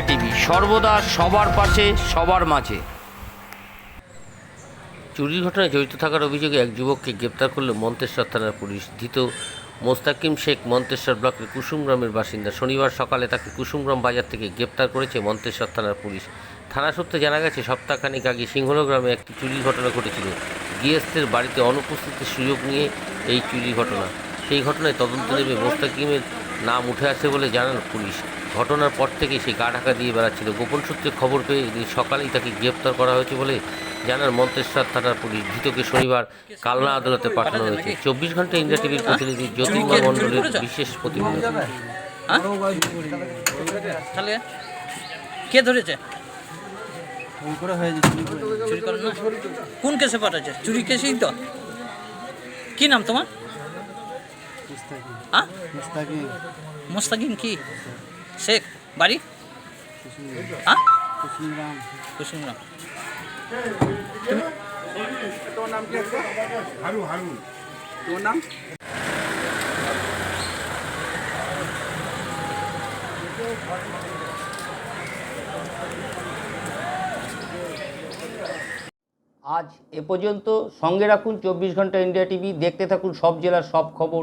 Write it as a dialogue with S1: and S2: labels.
S1: India TV, সর্বদা সবার পাশে, সবার মাঝে। চুরির ঘটনায় জড়িত থাকার অভিযোগে এক যুবককে গ্রেপ্তার করল মন্তেশ্বর থানার পুলিশ। ধৃত মোস্তাকিম শেখ মন্তেশ্বর ব্লকের কুসুম গ্রামের বাসিন্দা। শনিবার সকালে তাকে কুসুমগ্রাম বাজার থেকে গ্রেপ্তার করেছে মন্তেশ্বর থানার পুলিশ। থানা সূত্রে জানা গেছে, সপ্তাহখানেক আগে সিংহল গ্রামে একটি চুরির ঘটনা ঘটেছিল। গৃহস্থের বাড়িতে অনুপস্থিতির সুযোগ নিয়ে এই চুরির ঘটনা। সেই ঘটনায় তদন্ত নেবে মোস্তাকিমের নাম উঠে আসে বলে জানান পুলিশ। ঘটনার পর থেকে সে গা ঢাকা দিয়ে বেড়াচ্ছিল। গোপন সূত্রে খবর পেয়ে সকালেই তাকে গ্রেপ্তার করা হয়েছে বলে জানান মন্তেশ্বর থানার পুলিশ। ধৃতকে শনিবার কালনা আদালতে পাঠানো হয়েছে। চব্বিশ ঘণ্টা ইন্ডিয়া টিভির প্রতিনিধি জ্যোতির্ময় মণ্ডলের বিশেষ প্রতিবেদন
S2: হ্যাঁ? কে ধরেছে? কোন কেসে পাঠাচ্ছে? চুরি কেসেই তো। কি নাম তোমার? হ্যাঁ?
S3: মুস্তাকি
S2: কি? শেখ বাড়ি? হ্যাঁ?
S3: কুসুমগ্রাম।
S1: আজ এ পর্যন্ত সঙ্গে রাখুন চব্বিশ ঘণ্টা ইন্ডিয়া টিভি। দেখতে থাকুন সব জেলার সব খবর।